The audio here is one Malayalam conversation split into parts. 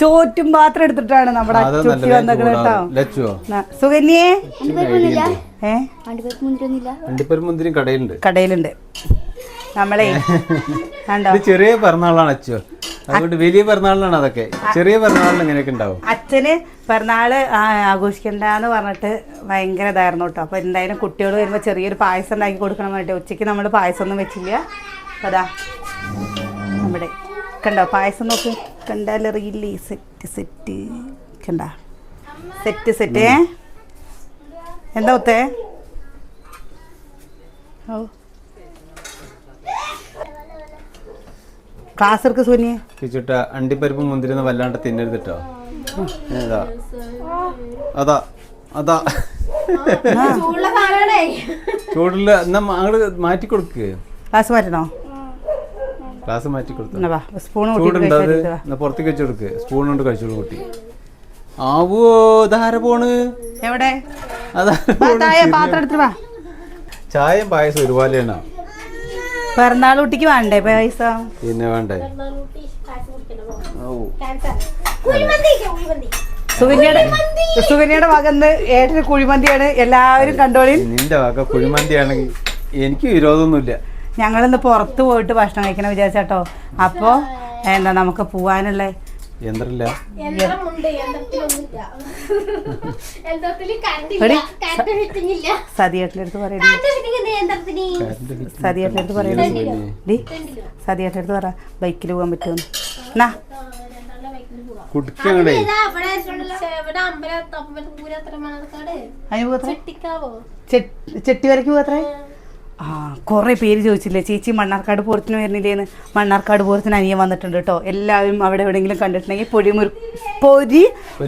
ചോറ്റും പാത്രം എടുത്തിട്ടാണ് നമ്മുടെ ചുറ്റി വന്നത് കേട്ടോ. സുഗന്യേ സുകന്യേ? മുന്തിരിയും കടയിലുണ്ട്. കടയിലുണ്ട്. നമ്മളെ ചെറിയ പിറന്നാളാണ് അച്ചു അതുകൊണ്ട് വലിയ പിറന്നാളിനാണ് അതൊക്കെ. ചെറിയ പിറന്നാളിന് ഇങ്ങനെയൊക്കെ ഉണ്ടാവും. അച്ഛന് പിറന്നാൾ ആഘോഷിക്കണ്ടെന്ന് പറഞ്ഞിട്ട് ഭയങ്കര ഇതായിരുന്നു കേട്ടോ. അപ്പൊ എന്തായാലും കുട്ടികൾ വരുമ്പോൾ ചെറിയൊരു പായസം ഉണ്ടാക്കി കൊടുക്കണം വേണ്ടി ഉച്ചയ്ക്ക് നമ്മൾ പായസം ഒന്നും വെച്ചില്ല. അതാ. നമ്മുടെ കണ്ടോ? പായസം നോക്ക്. കണ്ടാലറിയില്ലേ സെറ്റ് സെറ്റ് കണ്ട? സെറ്റ് സെറ്റ് എന്താ ഒത്തേ ഓ ക്ലാസ് എടുക്ക സോനിയ. കിച്ചുട്ട അണ്ടിപ്പരിപ്പും മുന്തിരിന്ന് വല്ലാണ്ട് തിന്നരുത് കേട്ടോ ഏതാ അതാ. അതാ ചൂടിൽ എന്നാ അങ്ങോട്ട് മാറ്റി കൊടുക്ക് ക്ലാസ് മാറ്റണോ? ഗ്ലാസ് മാറ്റി കൊടുത്തു? സ്പൂൺ പുറത്തേക്ക് വെച്ച് കൊടുക്ക്. സ്പൂൺ കൊണ്ട് കഴിച്ചോളൂ കുട്ടി. ആവോ ധാര പോണ്? എവിടെ? പാത്രം ചായയും പായസം ഒരുപോലെയാണ് പിറന്നാൾ കുട്ടിക്ക് വേണ്ടേ പായസം? പിന്നെ വേണ്ടേ? സുകന്യയുടെ സുകന്യയുടെ മകന്ന് ഏട്ടന് കുഴിമന്തിയാണ്. എല്ലാവരും കണ്ടോളി നിന്റെ വക കുഴിമന്തിയാണെങ്കിൽ എനിക്ക് വിരോധമൊന്നുമില്ല. ഞങ്ങളിന്ന് പുറത്ത് പോയിട്ട് ഭക്ഷണം കഴിക്കണം വിചാരിച്ചാട്ടോ. അപ്പോൾ എന്താ നമുക്ക് പോവാനുള്ള? യന്ത്രമില്ല ഡി പറ ബൈക്കിൽ പോകാൻ പറ്റുമോ എന്നാ ചെട്ടിക്കാവോ? ചെട്ടി വരയ്ക്ക് പോകത്രേ ആ കുറേ പേര് ചോദിച്ചില്ലേ ചേച്ചി മണ്ണാർക്കാട് പൂരത്തിന് വരുന്നില്ലേന്ന്? മണ്ണാർക്കാട് പൂരത്തിന് അനിയൻ വന്നിട്ടുണ്ട് കേട്ടോ എല്ലാവരും അവിടെ എവിടെയെങ്കിലും കണ്ടിട്ടുണ്ടെങ്കിൽ പൊടി മുറു പൊരി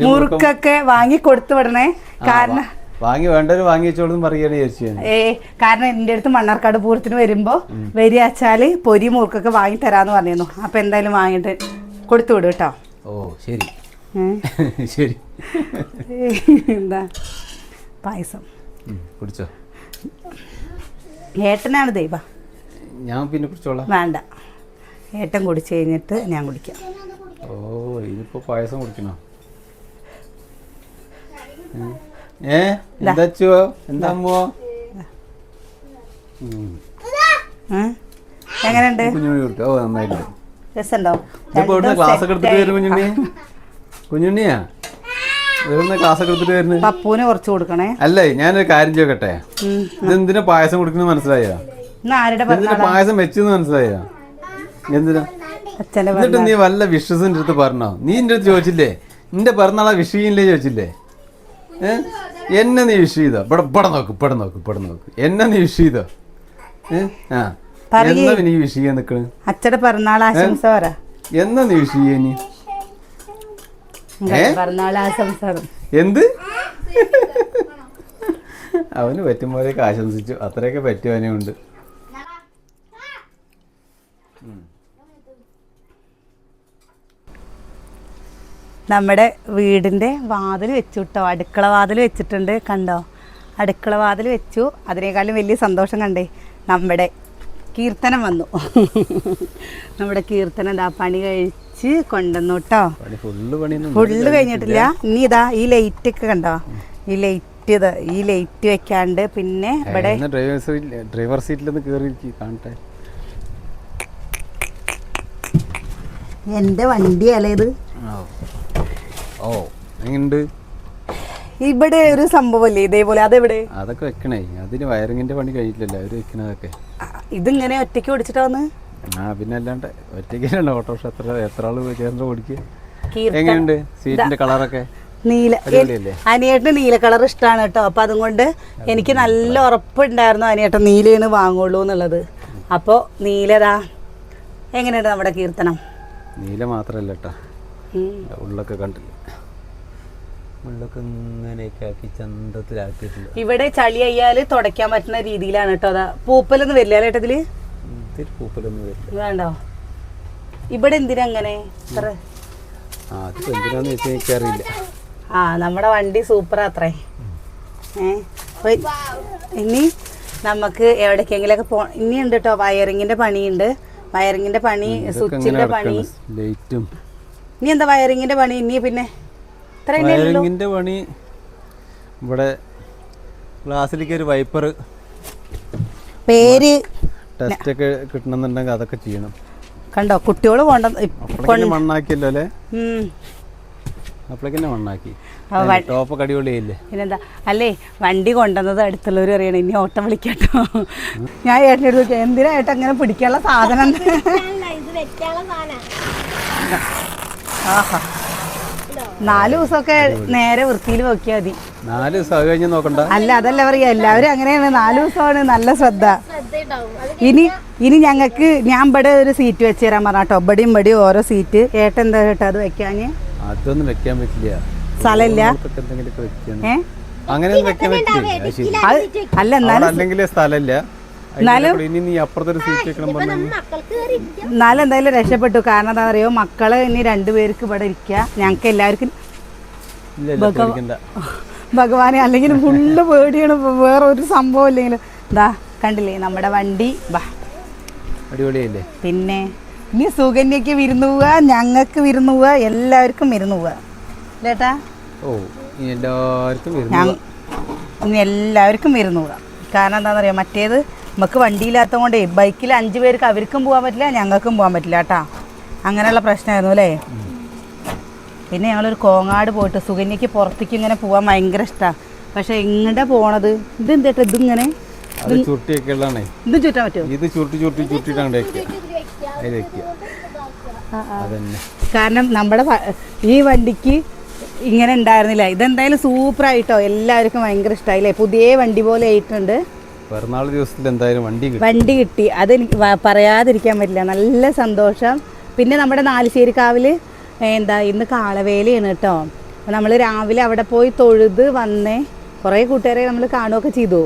മുറുക്കൊക്കെ വാങ്ങി കൊടുത്തു വിടണേ. കാരണം വാങ്ങി വേണ്ടവര് വാങ്ങിച്ചോളും പറയുകയാണ് വിചാരിച്ചു ഏ കാരണം എന്റെ അടുത്ത് മണ്ണാർക്കാട് പൂരത്തിന് വരുമ്പോൾ വരികച്ചാൽ പൊരി മുറുക്കൊക്കെ വാങ്ങി തരാന്ന് പറഞ്ഞിരുന്നു. അപ്പം എന്തായാലും വാങ്ങിട്ട് കൊടുത്തു വിടും കേട്ടോ ഓ ശരി. ശരി. എന്താ? പായസം. കുടിച്ചോ? ഏട്ടനാണ് ദൈവ. ഞാൻ പിന്നെ കുടിച്ചോളാം. വേണ്ട. ഏട്ടൻ കുടിച്ചു കഴിഞ്ഞിട്ട് ഞാൻ കുടിക്കാം. ഓ ഇതിപ്പോ പായസം കുടിക്കണോ. ഏ എന്താ എന്താ. എങ്ങനെയുണ്ട്? കുഞ്ഞുണ്ണി രസമുണ്ടോ? ക്ലാസ് ഒക്കെ എടുത്തിട്ട് വരും കുഞ്ഞുണ്ണി? കുഞ്ഞുണ്ണിയാ? ഇവിടുന്ന് ക്ലാസ് ഒക്കെ എടുത്തിട്ട് വരുന്നത് കുറച്ച് കൊടുക്കണേ. അല്ലേ ഞാനൊരു കാര്യം ചോദിക്കട്ടെ. ഇതെന്തിനാ പായസം കൊടുക്കുന്ന മനസ്സിലായോ? എന്തിനാ പായസം വെച്ചെന്ന് മനസ്സിലായോ? എന്തിനാ? എന്നിട്ട് നീ വല്ല വിശ്വസിന്റെ അടുത്ത് പറഞ്ഞോ? നീ എന്റെ അടുത്ത് ചോദിച്ചില്ലേ? നിന്റെ പിറന്നാളെ വിഷ് ചെയ്യില്ലേ ചോദിച്ചില്ലേ എന്നെ നീ വിഷ് ചെയ്തോ? ഇവിടെ ഇവിടെ നോക്ക് ഇവിടെ നോക്ക് ഇവിടെ നോക്ക്. എന്നെ നീ വിഷ് ചെയ്തോ? ആ. എന്നാ നീ വിഷ് ചെയ്യാൻ നിക്കണ്? അച്ഛടെ പിറന്നാൾ ആശംസ പറ. എന്നാ നീ വിഷ് ചെയ്യാ നീ ഏ? പിറന്നാൾ ആശംസ പറ. എന്ത് അവന് പറ്റും പോലെയൊക്കെ ആശംസിച്ചു. അത്രയൊക്കെ പറ്റുവാനേ ഉണ്ട്. നമ്മുടെ വീടിന്റെ വാതിൽ വെച്ചു കേട്ടോ അടുക്കള വാതിൽ വെച്ചിട്ടുണ്ട്. കണ്ടോ? അടുക്കള വാതിൽ വെച്ചു. അതിനേക്കാളും വലിയ സന്തോഷം കണ്ടേ. നമ്മുടെ കീർത്തനം വന്നു. നമ്മുടെ കീർത്തനം ഇതാ പണി കഴിച്ച് കൊണ്ടുവന്നു കേട്ടോ. ഫുള്ള് കഴിഞ്ഞിട്ടില്ല. ഇനി ഇതാ ഈ ലൈറ്റ് ഒക്കെ കണ്ടോ? ഈ ലൈറ്റ് ഇത് ഈ ലൈറ്റ് വെക്കാണ്ട് പിന്നെ ഇവിടെ ഡ്രൈവർ സീറ്റിൽ സീറ്റിലൊന്ന് കയറി കാണട്ടെ. എന്റെ വണ്ടിയല്ലേ ഇത്? ഓ. എങ്ങനുണ്ട് ഇവിടെ ഒരു സംഭവമല്ലേ ഇതേപോലെ അതെവിടെ? അതൊക്കെ വെക്കണേ. അതിന് വയറിങ്ങിന്റെ പണി കഴിയില്ലല്ലോ അവർ വെക്കണതൊക്കെ. ഇതിങ്ങനെ ഒറ്റയ്ക്ക് ഓടിച്ചിട്ടാ വന്ന്? ആ പിന്നെ അല്ലാണ്ട് ഒറ്റയ്ക്ക് ഓട്ടോറിക്ഷ എത്ര എത്ര ആൾ ചേർന്ന് ഓടിക്കുക എങ്ങനെയുണ്ട് സീറ്റിന്റെ കളറൊക്കെ? നീല? അനിയേട്ടന് നീല കളർ ഇഷ്ടമാണ് കേട്ടോ. അപ്പൊ അതുകൊണ്ട് എനിക്ക് നല്ല ഉറപ്പുണ്ടായിരുന്നു അനിയേട്ടൻ നീലയാണ് വാങ്ങുള്ളൂ എന്നുള്ളത്. അപ്പോൾ നീലതാ എങ്ങനെയുണ്ട് നമ്മുടെ കീർത്തനം? നീല മാത്രല്ല കേട്ടോ. ഉള്ളൊക്കെ കണ്ടില്ല ഉള്ളൊക്കെ ഇങ്ങനെയൊക്കെ ആക്കി ചന്തത്തിലാക്കിയിട്ടില്ല ഇവിടെ ചളി അയ്യാൽ തുടയ്ക്കാൻ പറ്റുന്ന രീതിയിലാണ് കേട്ടോ അതാ. പൂപ്പലൊന്നും വരില്ല ഇതിൽ പൂപ്പലൊന്നും വരില്ല. വേണ്ടോ? ഇവിടെ എന്തിനാ അങ്ങനെ ആ അതിപ്പോ എന്തിനാന്ന് വെച്ചാൽ എനിക്കറിയില്ല. ആ നമ്മുടെ വണ്ടി സൂപ്പർ അത്രേ. ഇനി നമുക്ക് എവിടേക്കെങ്കിലൊക്കെ പോ ഇനി ഉണ്ട് കേട്ടോ വയറിങ്ങിന്റെ പണിയുണ്ട്. വയറിങ്ങിന്റെ പണി സ്വിച്ചിന്റെ പണി. ഇനി എന്താ വയറിങ്ങിന്റെ പണി? ഇനി പിന്നെ വയറിങ്ങിന്റെ പണി ഇവിടെ ക്ലാസ്സിലേക്ക് ഒരു വൈപ്പർ പേര് ടെസ്റ്റ് ഒക്കെ കിട്ടണമെന്നുണ്ടെങ്കിൽ അതൊക്കെ ചെയ്യണം. കണ്ടോ? കുട്ടികൾ കൊണ്ട മണ്ണാക്കിയല്ലോ അല്ലേ? അപ്പോഴേക്കന്നെ മണ്ണാക്കി. ടോപ്പൊക്കെ അടിപൊളിയല്ലേ പിന്നെന്താ? അല്ലേ വണ്ടി കൊണ്ടുവന്നത് അടുത്തുള്ളവർ അറിയണം ഇനി ഓട്ടം വിളിക്കട്ടോ. ഞാൻ ഏട്ടന്റെ അടുത്ത് എന്തിനായിട്ട് എന്തിനാ ഏട്ടൻ അങ്ങനെ പിടിക്കാനുള്ള സാധനം? എന്ന്?" ഇത് വെക്കാനുള്ള സാധനം. ആഹാ. നാല് ദിവസമൊക്കെ നേരെ വൃത്തിയിൽ വെക്കിയാൽ മതി. നാല് ദിവസം അത് കഴിഞ്ഞ് നോക്കണ്ട. അല്ല അതല്ല പറയാ എല്ലാവരും അങ്ങനെയാണ്. നാല് ദിവസമാണ് നല്ല ശ്രദ്ധ. ഇനി ഇനി ഞങ്ങൾക്ക് ഞാൻ ഇവിടെ ഒരു സീറ്റ് വെച്ച് തരാൻ പറഞ്ഞാട്ടോ. ഇവിടെയും ഇവിടെയും ഓരോ സീറ്റ് ഏട്ടൻ എന്താ കേട്ടോ അത് വെക്കാന് അതൊന്നും വെക്കാൻ പറ്റില്ല. സ്ഥലമില്ല? അങ്ങനെ അല്ല എന്നാലും സ്ഥലമില്ല. ഇനി നീ അപ്പുറത്തൊരു സീറ്റ് വെക്കണം. എന്നാലും എന്തായാലും രക്ഷപ്പെട്ടു. കാരണം എന്താ പറയുക മക്കൾ ഇനി രണ്ടുപേർക്ക് ഇവിടെ ഇരിക്കുക ഞങ്ങൾക്ക് എല്ലാവർക്കും ഇല്ല ഇല്ല പേടിക്കണ്ട. ഭഗവാനെ അല്ലെങ്കിൽ ഫുള്ള് പേടിയാണ്. വേറെ ഒരു സംഭവം ഇല്ലെങ്കിലും. ഇതാ കണ്ടില്ലേ? നമ്മുടെ വണ്ടി. വാ അടിപൊളിയല്ലേ? പിന്നെ ഇനി സുകന്യക്ക് വിരുന്ന് പോവുക ഞങ്ങൾക്ക് വിരുന്ന് പോവുക എല്ലാവർക്കും വിരുന്ന് പോവുക. ചേട്ടാ ഓ ഇനി എല്ലാവർക്കും ഇനി എല്ലാവർക്കും വിരുന്ന് പോവുക. കാരണം എന്താണെന്ന് അറിയാം മറ്റേത് നമുക്ക് വണ്ടിയില്ലാത്തത് കൊണ്ടേ ബൈക്കിൽ അഞ്ച് പേർക്ക് അവർക്കും പോകാൻ പറ്റില്ല ഞങ്ങൾക്കും പോകാൻ പറ്റില്ല കേട്ടാ. അങ്ങനെയുള്ള പ്രശ്നമായിരുന്നു അല്ലേ? പിന്നെ ഞങ്ങളൊരു കോങ്ങാട് പോയിട്ട് സുകന്യക്ക് പുറത്തേക്ക് ഇങ്ങനെ പോകാൻ ഭയങ്കര ഇഷ്ടമാണ് പക്ഷെ എങ്ങടെ പോണത്? ഇത് എന്തേട്ടാ ഇതിങ്ങനെ ഇത് ചുറ്റാൻ പറ്റുമോ? ഇത് ചുരുട്ടി ചുരുട്ടി ചുരുട്ടിട്ടാണ് കാരണം നമ്മുടെ ഈ വണ്ടിക്ക് ഇങ്ങനെ ഉണ്ടായിരുന്നില്ല. ഇതെന്തായാലും സൂപ്പറായിട്ടോ എല്ലാവർക്കും ഭയങ്കര ഇഷ്ടമായില്ലേ പുതിയ വണ്ടി പോലെ ആയിട്ടുണ്ട്. പിറന്നാൾ ദിവസത്തിൽ എന്തായാലും വണ്ടി വണ്ടി കിട്ടി. അത് പറയാതിരിക്കാൻ പറ്റില്ല. നല്ല സന്തോഷം. പിന്നെ നമ്മുടെ നാലുശ്ശേരിക്കാവിൽ എന്താ ഇന്ന് കാളവേലയാണ് കേട്ടോ നമ്മൾ രാവിലെ അവിടെ പോയി തൊഴുത് വന്നേ കുറേ കൂട്ടുകാരെ നമ്മൾ കാണുകയൊക്കെ ചെയ്തു.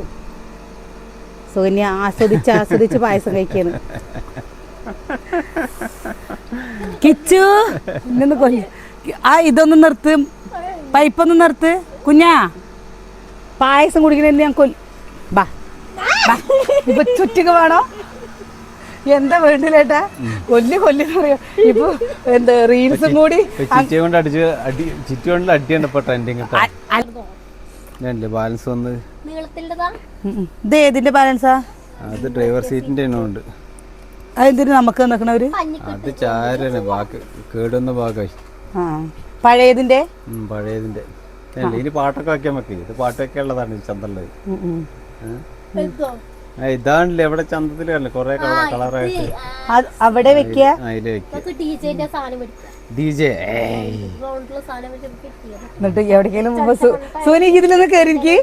സുകന്യ ആസ്വദിച്ച് ആസ്വദിച്ച് പായസം കഴിക്കാണ്. കിച്ചു ഇന്നൊന്ന് കൊല്ല ആ ഇതൊന്ന് നിർത്ത്. പൈപ്പൊന്ന് നിർത്ത്. കുഞ്ഞാ പായസം കുടിക്കണ ഞാൻ കൊല്ല ബാ. ഇപ്പൊ ചുറ്റിക വേണോ? എന്താ വേണ്ടില്ലേട്ടാ കൊല്ലി കൊല്ലി പറയാ? ഇപ്പൊ എന്താ റീൽസും കൂടി ചിറ്റി കൊണ്ട് അടിച്ച് അടി ചിറ്റി കൊണ്ട് അടിയാണ് ഇപ്പൊ ട്രെൻഡിങ് കേട്ടോ അ- അ- ഞാനില്ലേ ബാലൻസ് വന്ന്. ഇത് ഏതിന്റെ ബാലൻസാ അത് ഡ്രൈവർ സീറ്റിന്റെ ഉണ്ട് അതെന്തിനു നമുക്ക് നിക്കണവര് അത് ബാക്കി കേടുന്ന ഭാഗമായി പഴയതിന്റെ? പഴയതിന്റെ. ഇനി പാട്ടൊക്കെ വെക്കാൻ വെക്കേ ഇത് പാട്ടൊക്കെ ഉള്ളതാണ് ചന്തള്ളത് ഇതാണല്ലേ ഇവിടെ ചന്തത്തിൽ കൊറേ കുറെ കളറായിട്ട്. അവിടെ വെക്കുക? എന്നിട്ട് എവിടേക്കെങ്കിലും സോനി ഇതിലൊന്ന് കേറിയിരിക്ക്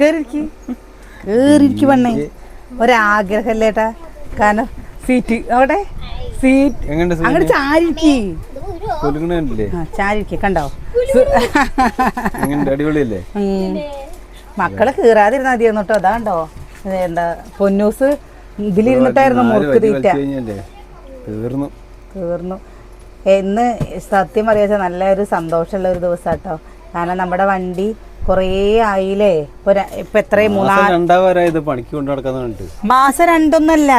കേറിയിരിക്ക് കേറിയിരിക്ക് പെണ്ണേ. ഒരാഗ്രഹല്ലേട്ടാ കാരണം സീറ്റ്. അവിടെ? സീറ്റ്. അങ്ങോട്ട് ആ ചാരിയിരിക്ക് കണ്ടോ? അടിപൊളിയല്ലേ. മക്കളെ കീറാതിരുന്നാ മതി കേട്ടോ അതാണ്ടോ എന്താ പൊന്നൂസ് ഇതിലിരുന്നിട്ടായിരുന്നു മുറുക്ക് തീറ്റ. തീർന്നു തീർന്നു എന്ന് സത്യം പറയാ നല്ലൊരു സന്തോഷമുള്ള ഒരു ദിവസം കേട്ടോ കാരണം നമ്മുടെ വണ്ടി കൊറേ ആയില്ലേ? ഇപ്പൊ എത്രയും മൂന്നാ പണിക്ക് കൊണ്ട് നടക്കുന്നുണ്ട് മാസം രണ്ടൊന്നല്ല.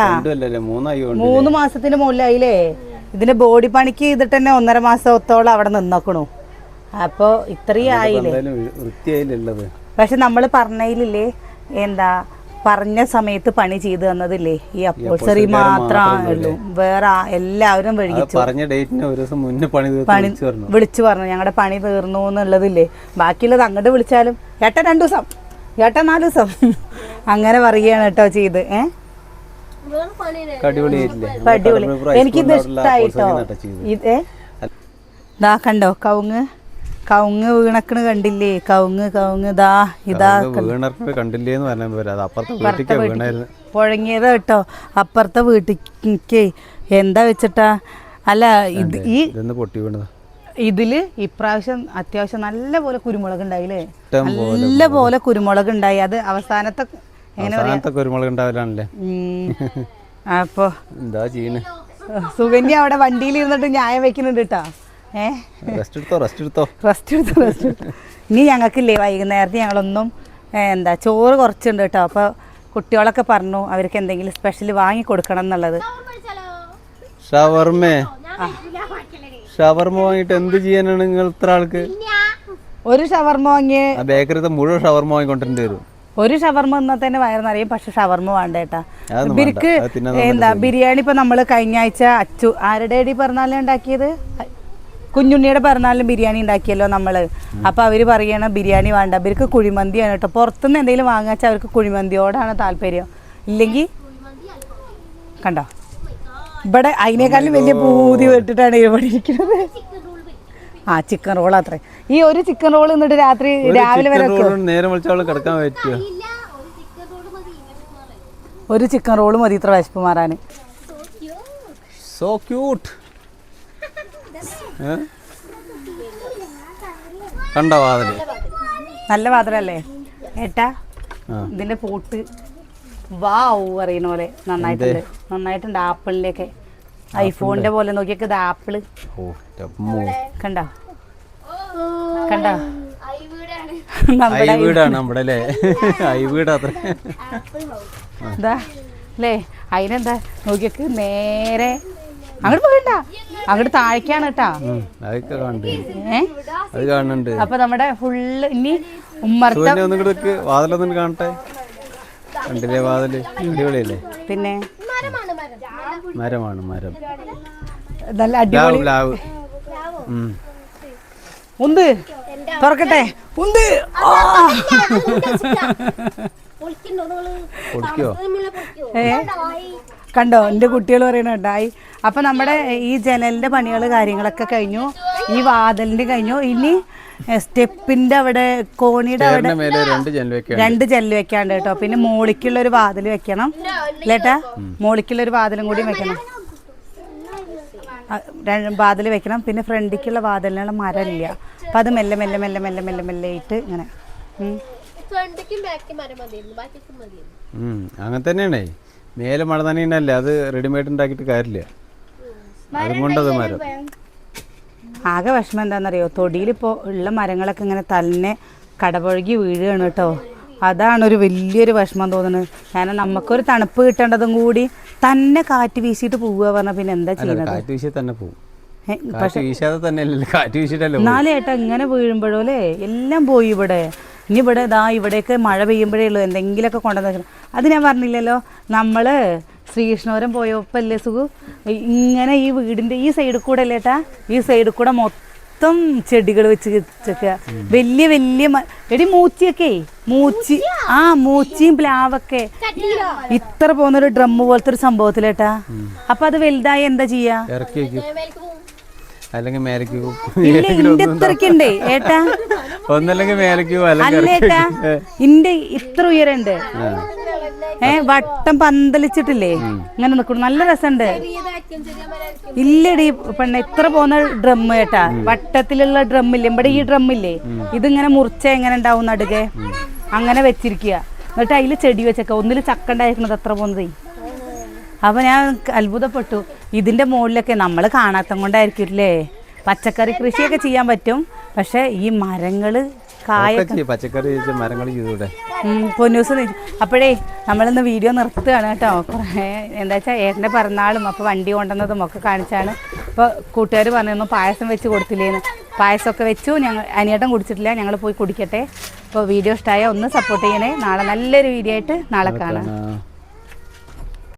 മൂന്ന് മാസത്തിന് മുകളിലായില്ലേ? ഇതിന്റെ ബോഡി പണിക്ക് ചെയ്തിട്ട് തന്നെ ഒന്നര മാസത്തോളം അവിടെ നിന്നോക്കണു. അപ്പൊ ഇത്രയും ആയില്ലേ? വൃത്തിയായില്ലുള്ളത് പക്ഷെ നമ്മൾ പറഞ്ഞതിലില്ലേ എന്താ പറഞ്ഞ സമയത്ത് പണി ചെയ്തു തന്നതില്ലേ ഈ അപ്പോൾസറി മാത്രമേ ഉള്ളൂ വേറെ എല്ലാവരും പറഞ്ഞ ഡേറ്റിന് ഒരു ദിവസം മുന്നേ പണി പണി വിളിച്ചു പറഞ്ഞു. ഞങ്ങളുടെ പണി തീർന്നു എന്നുള്ളതില്ലേ. ബാക്കിയുള്ളത് അങ്ങോട്ട് വിളിച്ചാലും ഏട്ടൻ രണ്ടു ദിവസം ഏട്ടൻ നാല് ദിവസം. അങ്ങനെ പറയുകയാണ് കേട്ടോ ചെയ്ത് ഏ? വേറെ പണിയില്ലേ അടിപൊളിയായിട്ടില്ലേ അപ്പൊ അടിപൊളി എനിക്കിത് ഇഷ്ടായിട്ടോ? ഇത് ഏ? കണ്ടോ കവുങ്ങ്. കവുങ്ങ് വീണക്കണ് കണ്ടില്ലേ? കവുങ്ങ് കവുങ്ങ് ദാ ഇതാ വീണർക്ക് കണ്ടില്ലേ എന്ന് വീട്ടിലേക്ക് വീണായിരുന്നു പുഴങ്ങിയത് കേട്ടോ. അപ്പുറത്തെ വീട്ടിക്ക് എന്താ വെച്ചിട്ടാ? അല്ല ഇത് ഈ പൊട്ടി വീണത്. ഇതിൽ ഇപ്രാവശ്യം അത്യാവശ്യം നല്ല പോലെ കുരുമുളക് ഉണ്ടായില്ലേ നല്ല പോലെ കുരുമുളക് ഉണ്ടായി അത് അവസാനത്തെ എങ്ങനെ കുരുമുളക് ഉണ്ടാവില്ലേ അപ്പോ എന്താ ചെയ്യണേ? സുഗന്യ അവിടെ വണ്ടിയിൽ ഇരുന്നിട്ട് ന്യായം വെക്കുന്നുണ്ട് കേട്ടോ. റെസ്റ്റ് എടുത്തോ റെസ്റ്റ് എടുത്തോ റെസ്റ്റ് എടുത്തു റെസ്റ്റ് എടുത്തു ഇനി ഞങ്ങൾക്കില്ലേ വൈകുന്നേരത്ത് ഞങ്ങളൊന്നും എന്താ ചോറ് കുറച്ചുണ്ട് കേട്ടോ. അപ്പോൾ കുട്ടികളൊക്കെ പറഞ്ഞു അവർക്ക് എന്തെങ്കിലും സ്പെഷ്യൽ വാങ്ങി കൊടുക്കണം എന്നുള്ളത്. ഷവർമേ? ഷവർമ വാങ്ങിയിട്ട് എന്ത് ചെയ്യാനാണ് നിങ്ങൾ ഇത്ര ആൾക്ക്? ഒരു ഷവർമ വാങ്ങിയ. ആ ബേക്കറിത്തെ മുഴുവൻ ഷവർമ വാങ്ങിക്കൊണ്ടിരുന്നു വരും. ഒരു ഷവർമ എന്നാൽ തന്നെ വയറിനറിയും നിറയും പക്ഷെ ഷവർമ വേണ്ട കേട്ടാ. ഇവർക്ക് എന്താ ബിരിയാണി ഇപ്പൊ നമ്മൾ കഴിഞ്ഞ ആഴ്ച അച്ചു ആരുടെ അടി പറഞ്ഞാലേ ഉണ്ടാക്കിയത്? കുഞ്ഞുണ്ണിയുടെ പിറന്നാളിലും ബിരിയാണി ഉണ്ടാക്കിയല്ലോ നമ്മൾ. അപ്പൊ അവർ പറയണ ബിരിയാണി വേണ്ട. അവർക്ക് കുഴിമന്തിയാണ് കേട്ടോ പുറത്തുനിന്ന് എന്തെങ്കിലും വാങ്ങാച്ചാൽ അവർക്ക് കുഴിമന്തിയോടാണ് താല്പര്യം. ഇല്ലെങ്കിൽ കണ്ടോ? ഇവിടെ അതിനേക്കാളും വലിയ പൂതി വെട്ടിട്ടാണ് ഇവിടെ ഇരിക്കുന്നത്. ആ ചിക്കൻ റോൾ അത്രേ. ഈ ഒരു ചിക്കൻ റോൾ എന്നിട്ട് രാത്രി രാവിലെ വരെ നേരെ കിടക്കാൻ പറ്റുമോ ഒരു ചിക്കൻ റോൾ മതി ഇത്ര വിശപ്പ് മാറാൻ സോ ക്യൂട്ട് കണ്ടോ വാതിൽ. നല്ല വാതിലല്ലേ? ഏട്ടാ ഇതിന്റെ പൂട്ട് വാവ് പറയുന്ന പോലെ നന്നായിട്ടുണ്ട്. നന്നായിട്ടുണ്ട് ആപ്പിളിലേക്ക് ഐഫോണിന്റെ പോലെ നോക്കിയൊക്കെ ഇത് ആപ്പിൾ. കണ്ടോ? കണ്ടോ? ഐ നമ്മുടെ വീടാണ്. നമ്മുടെ അല്ലേ ഐ വീട് അത്ര. എന്താ അല്ലേ? അതിനെന്താ? നോക്കിയൊക്കെ നേരെ അങ്ങോട്ട് പോകണ്ട അങ്ങോട്ട് താഴേക്കാണ് കേട്ടാ. അപ്പൊ നമ്മുടെ ഫുള്ള് ഇനി ഉമ്മർത്ത കാണട്ടെ. കണ്ടില്ലേ വാതിൽ? അടിപൊളിയല്ലേ? പിന്നെ? മരമാണ് മരം. നല്ല അടിപൊളി. ലാവ് ഉം. ഉന്ത്. തുറക്കട്ടെ. തമ്മിലുള്ള പൊളിക്കോ? ഏ? കണ്ടോ എന്റെ കുട്ടികൾ പറയണുണ്ടായി അപ്പൊ നമ്മുടെ ഈ ജനലിന്റെ പണികൾ കാര്യങ്ങളൊക്കെ കഴിഞ്ഞു. ഈ വാതിലിന്റെ കഴിഞ്ഞു. ഇനി സ്റ്റെപ്പിന്റെ അവിടെ കോണിയുടെ അവിടെ രണ്ട് ജനൽ വെക്കാണ്ട് കേട്ടോ. പിന്നെ മോളിക്കുള്ള ഒരു വാതിൽ വെക്കണം. ലേട്ടാ മോളിക്കുള്ള ഒരു വാതിലും കൂടി വെക്കണം. വാതിൽ വെക്കണം. പിന്നെ ഫ്രണ്ടിക്കുള്ള വാതിലിനുള്ള മരമില്ല അപ്പം അത് മെല്ലെ മെല്ലെ മെല്ലെ മെല്ലെ മെല്ലെ മെല്ലെ ഇട്ട് ഇങ്ങനെ. അങ്ങനെ തന്നെയാണേ. മേലെ മഴ നനയണല്ലേ അത് റെഡിമെയ്ഡ് ഉണ്ടാക്കിയിട്ട് കാര്യമില്ല. അതുകൊണ്ടത് മരം. ആകെ വിഷമം എന്താണെന്നറിയോ? തൊടിയിലിപ്പോൾ ഉള്ള മരങ്ങളൊക്കെ ഇങ്ങനെ തന്നെ കടപുഴകി വീഴുകയാണ് കേട്ടോ. അതാണ് ഒരു വലിയൊരു വിഷമം തോന്നുന്നത്. കാരണം നമുക്കൊരു തണുപ്പ് കിട്ടേണ്ടതും കൂടി തന്നെ കാറ്റ് വീശിയിട്ട് പോവുക പറഞ്ഞാൽ പിന്നെ എന്താ ചെയ്യുന്നത് കാറ്റ് തന്നെ പോകും വീശാതെ തന്നെ അല്ലല്ലോ കാറ്റ് വീശിട്ടല്ലേ പോകും ഏട്ടാ ഇങ്ങനെ വീഴുമ്പോഴോ അല്ലേ? എല്ലാം പോയി ഇവിടെ. ഇനി ഇവിടെ ഇതാ ഇവിടെയൊക്കെ മഴ പെയ്യുമ്പോഴേ ഉള്ളൂ. എന്തെങ്കിലുമൊക്കെ കൊണ്ടുവന്നു അത് ഞാൻ പറഞ്ഞില്ലല്ലോ. നമ്മൾ ശ്രീകൃഷ്ണപുരം പോയപ്പല്ലേ സുഖു? ഇങ്ങനെ ഈ വീടിന്റെ ഈ സൈഡിൽ കൂടെ അല്ലേ ഏട്ടാ? ഈ സൈഡിൽ കൂടെ മൊത്തം ചെടികൾ വെച്ച് വെച്ചൊക്കെ. വലിയ വലിയ എടി മൂച്ചിയൊക്കെ മൂച്ചി ആ മൂച്ചിയും പ്ലാവൊക്കെ. ഇത്ര പോകുന്നൊരു ഡ്രം പോലത്തെ ഒരു സംഭവത്തിലേട്ടാ അപ്പൊ അത് വലുതായി എന്താ ചെയ്യാ? അല്ലെങ്കിൽ മേലക്ക് ഇത്രക്കുണ്ടേ ഏട്ടാ. ഒന്നല്ലെങ്കിൽ മേലക്ക് ഇന്റെ ഇത്ര ഉയരണ്ട് ഏ വട്ടം പന്തലിച്ചിട്ടില്ലേ? ഇങ്ങനെ നിൽക്കണം നല്ല രസമുണ്ട്. ഇല്ലടി പെണ്ണ ഇത്ര പോകുന്ന ഡ്രം കേട്ടാ വട്ടത്തിലുള്ള ഡ്രം ഇല്ലേ? ഇവിടെ ഈ ഡ്രം ഇല്ലേ? ഇതിങ്ങനെ മുറിച്ച എങ്ങനെ ഉണ്ടാവും നടുകെ? അങ്ങനെ വെച്ചിരിക്കുക. എന്നിട്ട് അതിൽ ചെടി വെച്ചേക്ക. ഒന്നിൽ ചക്ക ഉണ്ടായിരിക്കുന്നത് അത്ര പോന്നത്? അപ്പൊ ഞാൻ അത്ഭുതപ്പെട്ടു. ഇതിന്റെ മുകളിലൊക്കെ നമ്മൾ കാണാത്ത കൊണ്ടായിരിക്കില്ലേ പച്ചക്കറി കൃഷിയൊക്കെ ചെയ്യാൻ പറ്റും. പക്ഷെ ഈ മരങ്ങൾ കായ പച്ചക്കറി മരങ്ങൾ ചെയ്തൂടെ? പൊന്നൂസ് അപ്പോഴേ നമ്മളിന്ന് വീഡിയോ നിർത്തുകയാണ് കേട്ടോ. കുറേ എന്താ വെച്ചാൽ ഏട്ടന്റെ പിറന്നാളും അപ്പോൾ വണ്ടി കൊണ്ടുവന്നതും ഒക്കെ കാണിച്ചാണ്. അപ്പോൾ കൂട്ടുകാർ പറഞ്ഞിരുന്നു പായസം വെച്ച് കൊടുത്തില്ലേന്ന്. പായസമൊക്കെ വെച്ചു. ഞങ്ങൾ അനിയേട്ടൻ കുടിച്ചിട്ടില്ല. ഞങ്ങൾ പോയി കുടിക്കട്ടെ. അപ്പോൾ വീഡിയോ ഇഷ്ടമായ ഒന്ന് സപ്പോർട്ട് ചെയ്യണേ. നാളെ നല്ലൊരു വീഡിയോ ആയിട്ട് നാളെ കാണാം.